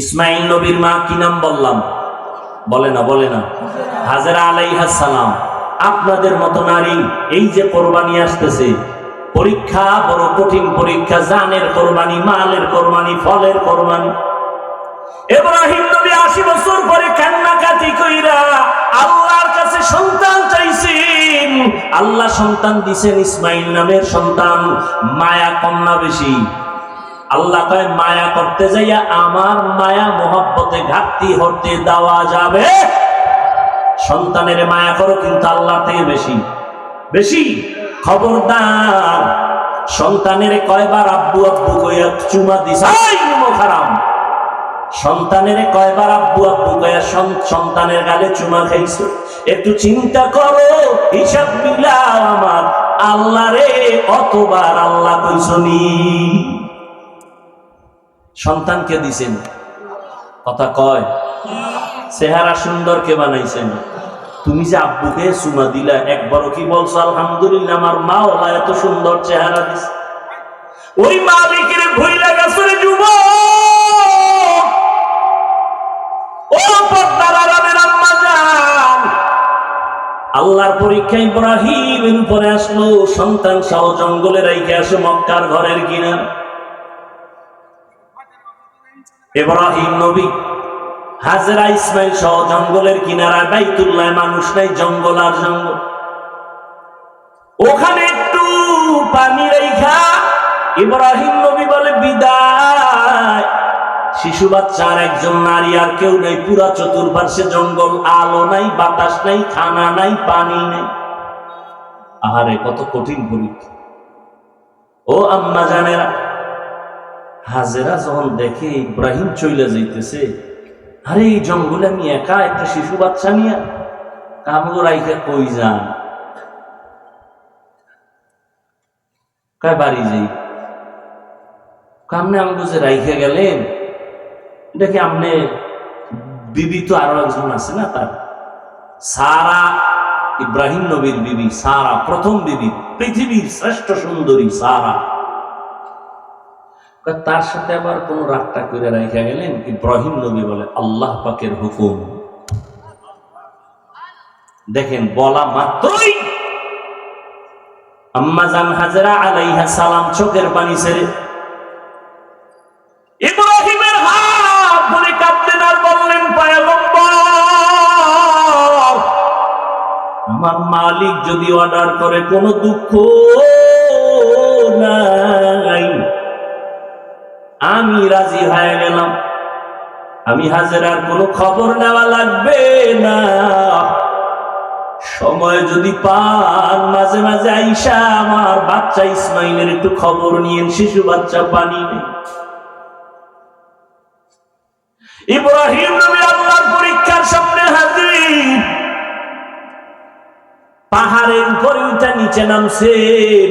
ইসমাইল নবীর মা কি নাম বললাম? বলে না বলে না। হাজারা আলাইহাস সালাম। আপনাদের মতো নারী এই যে কোরবানি আসতেছে, পরীক্ষা বড় কঠিন পরীক্ষা, জানের কোরবানি, মালের কোরবানি, ফলের কোরবানি। এব্রাহিম নবী আশি বছর পরে কান্নাকাটি কইরা আল্লাহর কাছে সন্তান চাইছেন। আল্লাহ সন্তান দিছেন ইসমাইল নামের সন্তান, মায়া কন্যা বেশি। আল্লাহ কয়, মায়া করতে যাইয়া আমার মায়া মোহব্বতে ঘাটতি হতে দেওয়া যাবে। সন্তানের মায়া করো কিন্তু আল্লাহ থেকে বেশি। বেশি? খবরদার। সন্তানের কয়বার আব্বু আব্বু কইয়া চুমা দিস খারাম! সন্তানের কয়বার আব্বু আব্বু কয়া সন্তানের গালে চুমা খাইছো। একটু চিন্তা করো, হিসাব মিলাও আমার। আল্লাহ রে কতবার আল্লাহ কইসনি। সন্তানকে দিছেন। কথা কয়, চেহারা সুন্দর কে বানাইছেন? তুমি যে আব্বুকে চুমা দিলা, একবারও কি বলছো, আলহামদুলিল্লাহ, আমার মা ওলা এত সুন্দর চেহারা দিছে ওই মা মালিকের ভুইলা গেছে যান আল্লাহর পরীক্ষা ইব্রাহিমের উপরে আসলো, সন্তান সহ জঙ্গলে রাইখে আসে মক্কার ঘরের কিনার। ইব্রাহিম নবী। হাজরা ইসমাইল সহ জঙ্গলের কিনারায় বাইতুল্লাহ মানুষ নাই, জঙ্গল আর জঙ্গল। ওখানে একটু পানি রেখা ইব্রাহিম নবী বলে, বিদায়। শিশু বাচ্চার একজন নারী আর কেউ নেই, পুরা চতুর্পার্শ্বে জঙ্গল, আলো নাই, বাতাস নাই, খানা নাই, পানি নেই। আহারে, কত কঠিন পরীক্ষা। ও আম্মা জানেরা হাজেরা যখন দেখে ইব্রাহিম চলে যাইতেছে, আরে এই জঙ্গলে আমি একা, একটা শিশু বাচ্চা নিয়ে কামলো রাইখে কই যান? কয়, বাড়ি যাই। কামনে আমাকে যে রাইখে গেলেন, দেখি আপনি বিবি তো আরও একজন আছে না তার? সারা ইব্রাহিম নবীর বিবি, সারা প্রথম বিবি, পৃথিবীর শ্রেষ্ঠ সুন্দরী সারা। তার সাথে আবার কোন রাগটা করে রেখে গেলেন? ইব্রাহিম নবী বলে, আল্লাহ পাকের হুকুম। দেখেন, বলা মাত্রই হাজরা আলাইহা সালাম চোখের পানি ছেড়ে আমার মালিক যদি অর্ডার করে কোনো দুঃখ আমি রাজি হয়ে গেলাম। আমি হাজেরার কোনো খবর নেওয়া লাগবে না। সময় যদি পান, মাঝে মাঝে আইসা আমার বাচ্চা ইসমাইলের একটু খবর নিয়েন, শিশু বাচ্চা পানি ইব্রাহিম নবী আল্লাহর পরীক্ষার সামনে হাজির। পাহাড়ের উপরে উঠা নিচে নামছেন।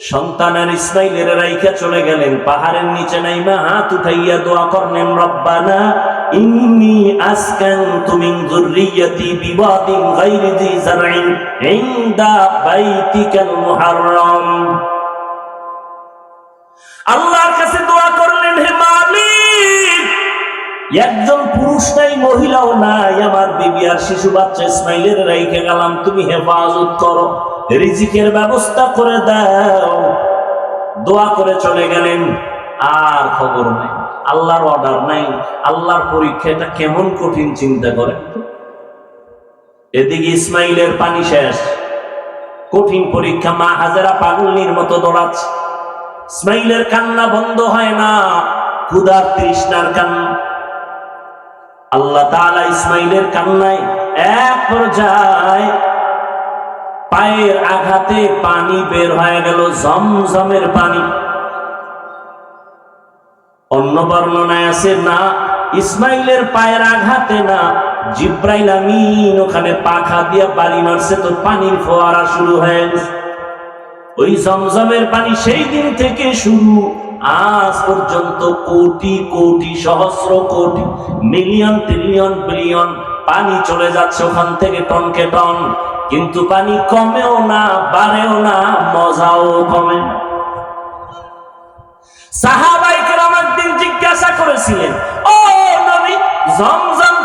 সন্তানের ইসমাইলের রাইখা চলে গেলেন, পাহাড়ের নিচে নাইমা হাত উঠাইয়া দোয়া করলেন, রব্বানা ইন্নি আসকানতু মিন যুররিয়াতি বিওয়াদিন গায়রি যি জারইন ইনদা বাইতিকাল মুহাররম। আল্লাহর কাছে দোয়া করলেন, হে মালিক, একজন পুরুষ নাই, মহিলাও নাই, আমার বিবি আর শিশু বাচ্চা ইসমাইলের রাইখে গেলাম, তুমি হেফাজত করো। রিজিকের ব্যবস্থা করে দাও। দোয়া করে চলে গেলেন, আর খবর নাই। আল্লাহর অর্ডার নাই। আল্লাহর পরীক্ষা এটা কেমন কঠিন চিন্তা করে। এদিকে ইসমাইলের পানি শেষ। কঠিন পরীক্ষা, মা হাজারা পাগলনির মতো দৌড়াচ্ছে। ইসমাইলের কান্না বন্ধ হয় না। ক্ষুধার তৃষ্ণার কান্না আল্লাহ তাআলা ইসমাইলের কান্নায় এক পর্যায়ে পায়ের আঘাতে পানি বের হয়ে গেল জমজমের পানি। অন্য বর্ণনায় আছে, না, ইসমাইলের পায়ের আঘাতে না, জিব্রাইল আমিন ওখানে পাখা দিয়ে বাড়ি মারছে, তো পানির ফোয়ারা শুরু হয়ে গেছে। ওই জমজমের পানি সেই দিন থেকে শুরু, আজ পর্যন্ত কোটি কোটি, সহস্র কোটি, মিলিয়ন, ট্রিলিয়ন, বিলিয়ন পানি চলে যাচ্ছে ওখান থেকে টনকে টন। কিন্তু পানি কমেও না, বাড়েও না, মজাও কমে। সাহাবাইকে আমার দিন জিজ্ঞাসা করেছি বলতেছিলেন ও নবী, জমজম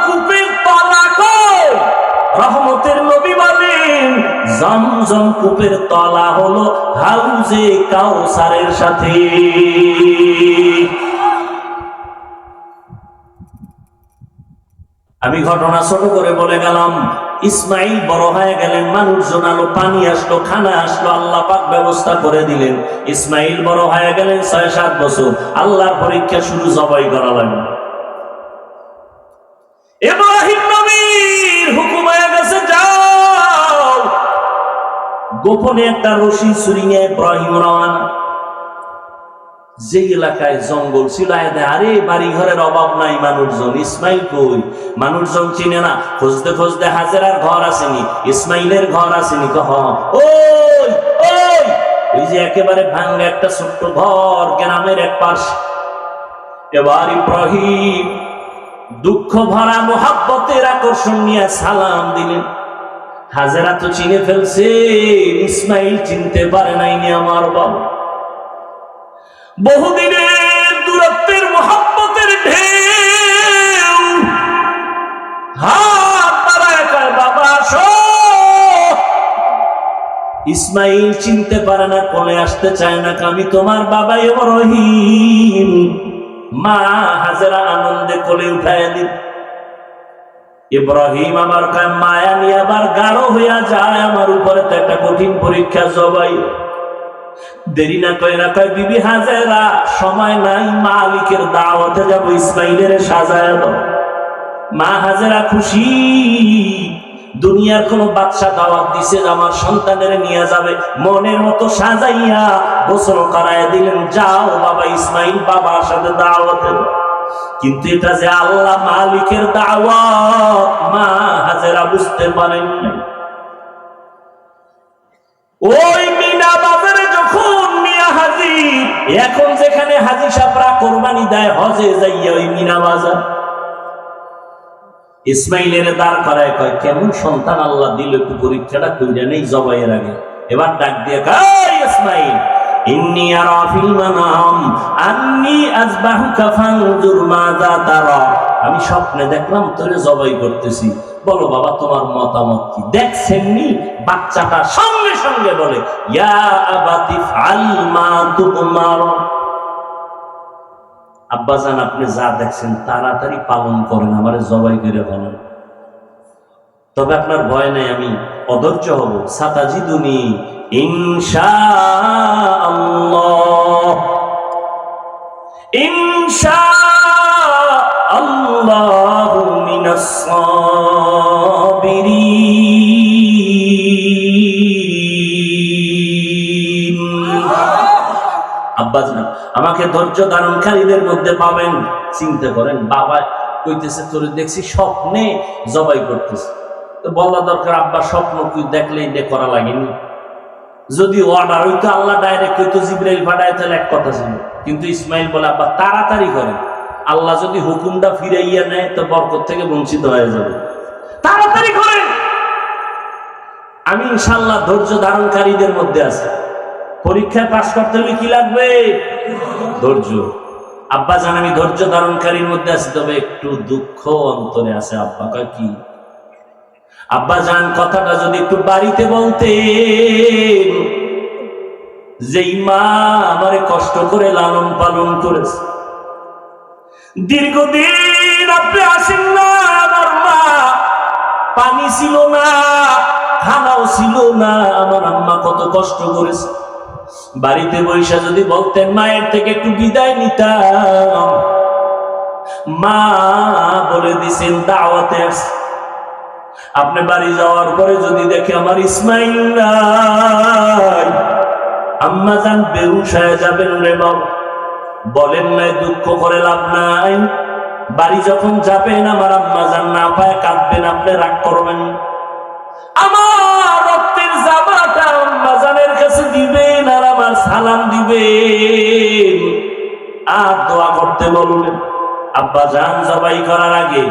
তলা কই? রহমতের নবী বলেন, জমজম তলা হলো হাউজে কাউসারের সাথে। আমি ঘটনা ছোট করে বলে গেলাম ইসমাইল বড় হয়ে গেলেন, মানুষজন আলো, পানি আসলো, খানা আসলো, আল্লাহ পাক ব্যবস্থা করে দিলেন। ইসমাইল বড় হয়ে গেলেন ছয়, সাত বছর। আল্লাহর পরীক্ষা শুরু জবাই করা লাগল। নবীর হুকুম হয়ে গেছে, যাও। গোপনে একটা রশি ছুরিয়ে ইব্রাহিম রওয়ানা যে এলাকায় জঙ্গল ছিল আরে বাড়ি ঘরের অভাব নাই, মানুষজন। ইসমাইল কই? মানুষজন চিনে না, খুঁজতে খুঁজতে হাজেরার ঘর আসেনি, ইসমাইলের ঘর আসেনি কহ ওই ওই! যে একেবারে ভাঙ্গা একটা ছোট্ট ঘর, গ্রামের এক পাশ। এবার ইব্রাহিম দুঃখ ভরা মোহাব্বতের আকর্ষণ নিয়ে সালাম দিলেন। হাজেরা তো চিনে ফেলছে ইসমাইল চিনতে পারে নাইনি আমার বাবা। বহুদিনের দূরত্বের মোহাম্মতের ঢেউ। ইসমাইল চিনতে পারে না, কোলে আসতে চায় না, আমি তোমার বাবা রহিম। মা হাজেরা আনন্দে কোলে উঠায় দিন ইব্রাহিম আমার মায়া নিয়ে আবার গাঢ় হইয়া যায়, আমার উপরে তো একটা কঠিন পরীক্ষা জবাই। দেরি না কয় না কয়, বিবি হাজেরা, সময় নাই, মালিকের দাওয়াতে যাব, ইসমাইলের সাজায় মা হাজেরা খুশি, দুনিয়ার কোন বাদশা দাওয়াত দিছে আমার সন্তানের নিয়ে যাবে। মনের মতো সাজাইয়া গোসল করায় দিলেন, যাও বাবা, ইসমাইল বাবার সাথে দাওয়াতে কিন্তু এটা যে আল্লাহ মালিকের দাওয়াত, মা হাজেরা বুঝতে পারেন ওই এখন যেখানে হাজি সাপরা কোরবানি দেয়, হজে যাইয়া ওই মিনা বাজার ইসমাইলের দাঁড় করায় কয়, কেমন সন্তান আল্লাহ দিল একটু পরীক্ষাটা কইরা নেই জবাইয়ের আগে। এবার ডাক দিয়ে কয় ইসমাইল আমি স্বপ্নে দেখলাম তোরে জবাই করতেছি। বলো বাবা, তোমার মতামত কি? দেখছেননি বাচ্চাটা সঙ্গে সঙ্গে বলে, ইয়া আবাতি তুমার। আব্বাজান, আপনি যা দেখছেন তাড়াতাড়ি পালন করেন, আমারে জবাই করে বলেন। তবে আপনার ভয় নাই, আমি অধৈর্য হব। সাতাজিদুনি ইনশা আল্লাহ ইনশা মিনাস আব্বাজান, আমাকে ধৈর্য ধারণকারীদের মধ্যে পাবেন। চিন্তা করেন, বাবা কইতেছে, তোরে দেখছি স্বপ্নে জবাই করতেছে। তো বলা দরকার, আব্বা, স্বপ্ন কি দেখলে এটা করা লাগেনি? যদি অর্ডার হইতো আল্লাহ ডাইরেক্ট হইতো জিব্রাইল পাঠায় তাহলে এক কথা ছিল। কিন্তু ইসমাইল বলে, আব্বা, তাড়াতাড়ি করে আল্লাহ যদি হুকুমটা ফিরাইয়া নেয়, তো বরকত থেকে বঞ্চিত হয়ে যাবে। তাড়াতাড়ি করেন! আমি ইনশাল্লাহ ধৈর্য ধারণকারীদের মধ্যে আছি। পরীক্ষায় পাশ করতে হলে কি লাগবে? ধৈর্য। আব্বা জান, আমি ধৈর্য ধারণকারীর মধ্যে আছি, তবে একটু দুঃখ অন্তরে আছে। আব্বা কি? আব্বা জান কথাটা যদি একটু বাড়িতে বলতেন। যেই মা আমারে কষ্ট করে লালন পালন করেছে। দীর্ঘদিন আপনি আসেন না আমার মা। পানি ছিল না, খানাও ছিল না। আমার আম্মা কত কষ্ট করেছে। বাড়িতে বৈশা যদি বলতেন, মায়ের থেকে একটু বিদায় নিতাম। মা বলে দিছেন, দাওয়াতে আসছে। আপনি বাড়ি যাওয়ার পরে যদি দেখে আমার ইসমাইল নাই, আম্মা যান বেহুশ হয়ে যাবেন রে বলেন নাই, দুঃখ করে লাভ নাই। বাড়ি যখন যাবেন, আমার আম্মা যান না পায়, কাঁদবেন, আপনি রাগ করবেন। আমার রক্তের জামাটা আম্মা জানের কাছে দিবেন আর আমার সালাম দিবেন। আর দোয়া করতে বলবেন, আব্বা জান জবাই করার আগে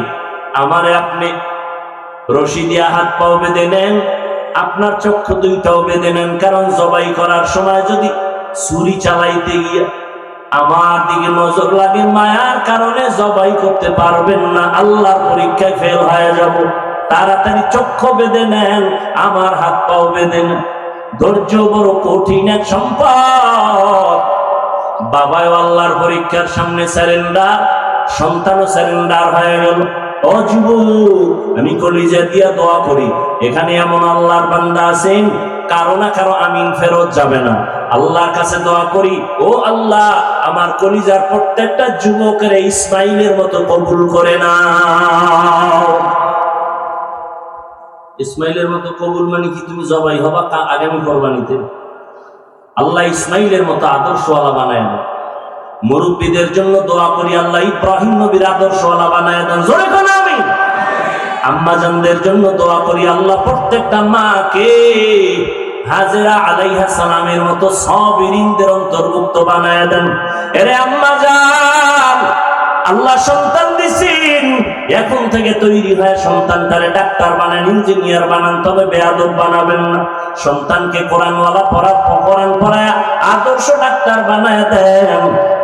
আমারে আপনি রশি দিয়া হাত পাও বেঁধে নেন, আপনার চক্ষু দুইটাও বেঁধে নেন, কারণ জবাই করার সময় যদি ছুরি চালাইতে গিয়া আমার দিকে নজর লাগে, মায়ার কারণে জবাই করতে পারবেন না, আল্লাহর পরীক্ষায় ফেল হয়ে যাব। তাড়াতাড়ি চক্ষু বেঁধে নেন, আমার হাত পাও বেঁধে নেন। ধৈর্য বড় কঠিন এক সম্পদ। বাবাও আল্লাহর পরীক্ষার সামনে স্যারেন্ডার সন্তানও স্যারেন্ডার হয়ে গেল। আমি কলিজা দিয়া দোয়া করি। এখানে এমন আল্লাহর বান্দা আছেন, কারও না কারও আমিন ফেরত যাবে না। আল্লাহর কাছে দোয়া করি, ও আল্লাহ, আমার কলিজার প্রত্যেকটা যুবকের ইসমাইলের মতো কবুল করে না ইসমাইলের মতো কবুল মানে কি? তুমি জবাই হবা, কা আগামী কোরবানিতে। আল্লাহ ইসমাইলের মতো আদর্শওয়ালা বানায় দেন মুরব্বীদের জন্য দোয়া করি, আল্লাহ ইব্রাহিম নবীর আদর্শওয়ালা বানায় দেন। জোরে কোন আমি আম্মাজানদের জন্য দোয়া করি, আল্লাহ প্রত্যেকটা মাকে হাজেরা আলাইহা সালামের মতো সবিরিনদের অন্তর্ভুক্ত বানায় দেন। এরে আম্মাজান, আল্লাহ সন্তান দিছেন। এখন থেকে তৈরি হয়ে সন্তানটারে ডাক্তার বানান, ইঞ্জিনিয়ার বানান, তবে বেয়াদব বানাবেন না। সন্তানকে কোরআনওয়ালা পড়া কোরআন পড়ায় আদর্শ ডাক্তার বানায় দেন।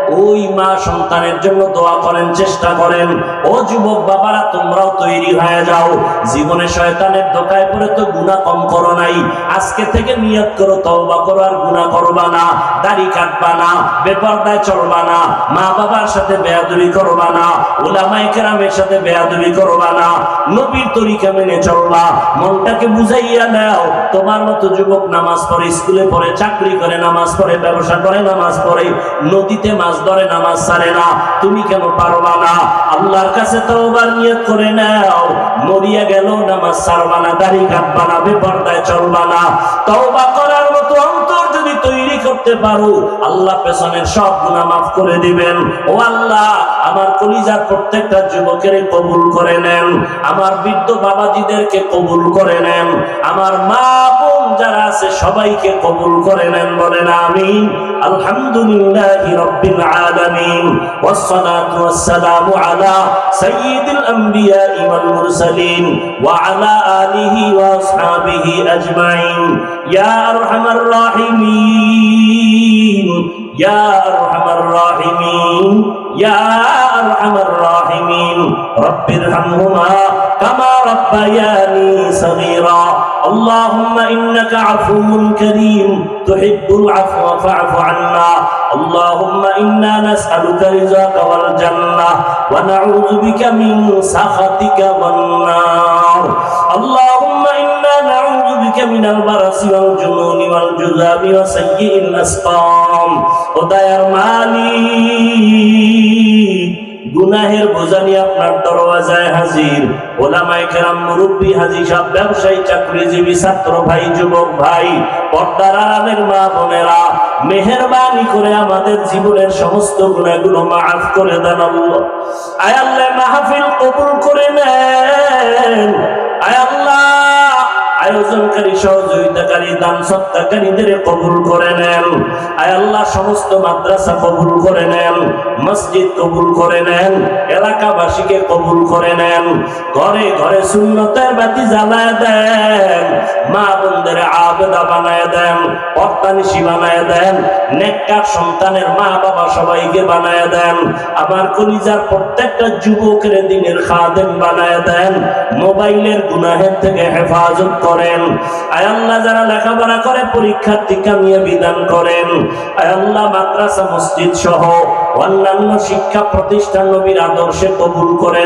ওই মা সন্তানের জন্য দোয়া করেন, চেষ্টা করেন। ও যুবক বাবারা, তোমরাও তৈরি হয়ে যাও। জীবনে শয়তানের দোকায় পড়ে তো গুণা কম করো নাই। আজকে থেকে নিয়ত করো, তওবা করো আর গুণা করবা না। দাড়ি কাটবা না, বেপরদায় চলবা না। মা বাবার সাথে বেয়াদবি করবা না। ওলামাই কেরামের সাথে বেয়াদবি করবা না। নবীর তরিকা মেনে চলবা। মনটাকে বুঝাইয়া নাও, তোমার মতো যুবক নামাজ পড়ে, স্কুলে পড়ে, চাকরি করে, নামাজ পড়ে, ব্যবসা করে, নামাজ পড়ে, নদীতে মাছ ধরে নামাজ ছাড়ে না। তুমি কেন পারবা না? আল্লাহর কাছে তওবার নিয়ত করে নাও। মরিয়া গেল, নামাজ ছাড়বা না, দাড়ি কাটবা না, বেপরদায় চলবা না। তওবা করার মতো অন্তর যদি তৈরি করতে পারো, আল্লাহ পেছনের সব গুনাহ মাফ করে দিবেন। ও আল্লাহ, আমার কলিজার প্রত্যেকটা যুবকের কবুল করে নেন। আমার বৃদ্ধ বাবাজিদেরকে কবুল করে নেন। আমার মা যারা আছে সবাইকে কবুল করে নেন বলেন আমিন আলহামদুলিল্লাহি রাব্বিল আলামিন والصلاه والسلام على سيد الانبياء والمرسلين وعلى اله واصحابه اجمعين يا ارحم الراحمين يا ارحم الراحمين يا ارحم الراحمين رب ارحمهما كما ربياني صغيرا. اللهم إنك عفو كريم. تحب العفو فاعف عنا. اللهم إنا نسألك رزاك والجنة. ونعوذ بك من سخطك والنار. اللهم إنا نعوذ بك من البرص والجنون والجذام وسيء الأسقام. ودير مالي গুনাহের বোঝানি আপনার দরওয়াজায় হাজির। ওলামায়ে কেরাম মুরব্বী হাজি সাহেব, ব্যবসায়ী, চাকরিজীবী, ছাত্র ভাই, যুবক ভাই, পর্দার আড়ালের মা বোনেরা, মেহেরবানি করে আমাদের জীবনের সমস্ত গুণাগুলো মাফ করে দেন আল্লাহ। আয় আল্লাহ, মাহফিল কবুল করে নেন। আয় আল্লাহ আয়োজনকারী সহযোগিতাকারী দান সত্তাকারীদের কবুল করে নেন। আয় আল্লাহ সমস্ত মাদ্রাসা কবুল করে নেন, মসজিদ কবুল করে নেন, এলাকাবাসীকে কবুল করে নেন। ঘরে ঘরে শূন্যতের বাতি জ্বালায় দেন। আবেদা বানায় দেন পর্দানিশি বানায় দেন, নেককার সন্তানের মা বাবা সবাইকে বানায় দেন আমার কলিজার প্রত্যেকটা যুবকের দিনের খাদেম বানায় দেন, মোবাইলের গুনাহের থেকে হেফাজত করেন। আয় আল্লাহ, যারা লেখাপড়া করে, পরীক্ষার্থী কামিয়ে বিধান করেন। আয় আল্লাহ, মাদ্রাসা মসজিদ সহ অন্যান্য শিক্ষা প্রতিষ্ঠান নবীর আদর্শে কবুল করেন।